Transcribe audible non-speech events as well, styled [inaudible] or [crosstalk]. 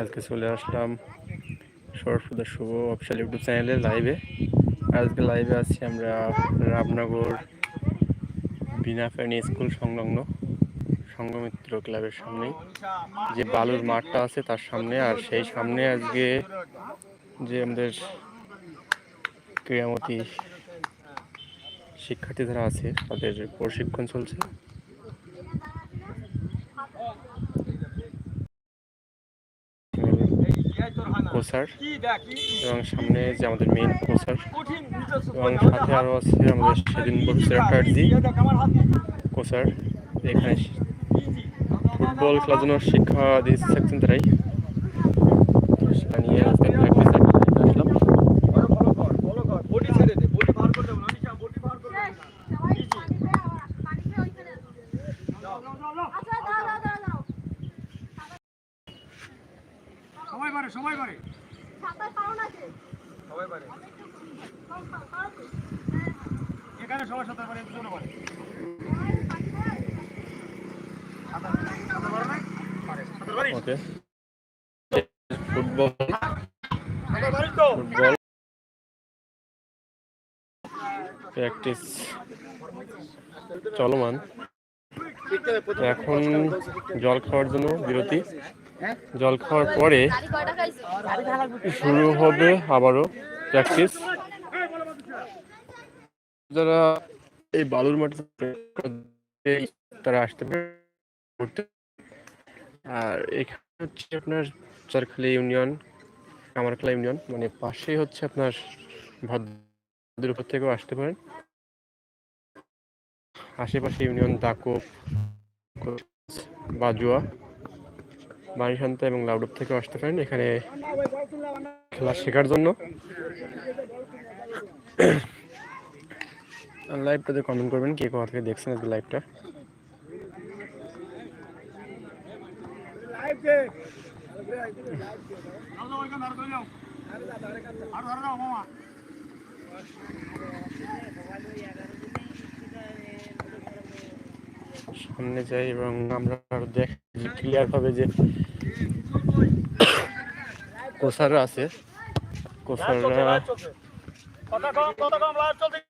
আজকে চলে আসলাম সরস্বতী শুভ অফিসিয়াল ইউটিউব চ্যানেলে লাইভে। আজকে লাইভে আছি আমরা রামনগর বিনাফানি স্কুল সংলগ্ন সংঘমিত্র ক্লাবের সামনে যে বালুর মাঠটা আছে তার সামনে, আর সেই সামনে আজকে যে আমাদের ক্রীড়ামতী শিক্ষার্থী যারা আছে, তাদের প্রশিক্ষণ চলছে। কোচার এবং সামনে যে আমাদের মেইন কোচার এবং সাথে আরও আছে আমাদের সেদিন বলছে চ্যাটার্জি কোচার এখানে ফুটবল খেলার জন্য শিক্ষা দিতে থাকছেন তারাই সেটা নিয়ে আজকে সবাই পারে সবাই পারে। এখানে সবাই সাঁতার পারে দুজনে পারে। ওকে। ফুটবল। ফুটবল। প্র্যাকটিস। চলমান। এখন জল খাওয়ার জন্য বিরতি। জল খাওয়ার পরে শুরু হবে আবারও প্র্যাকটিস। যারা এই বালুর মাঠে তারা আসতে পারে। আর এখানে হচ্ছে আপনার চারখালি ইউনিয়ন, কামারখালা ইউনিয়ন মানে পাশেই হচ্ছে আপনার ভদ্রের উপর থেকেও আসতে পারেন। আশেপাশে ইউনিয়ন দাকোপ, বাজুয়া বাণীশান্তা এবং লাউডুপ থেকেও আসতে পারেন এখানে খেলা শেখার জন্য। [coughs] লাইভটাতে কমেন্ট করবেন কে কোথা থেকে দেখছেন আজকে লাইভটা সামনে যাই এবং আমরা দেখ ক্লিয়ার ভাবে যে কোসাররা আছে। কোসাররা কথা কম কথা কম লাইভ চলছে।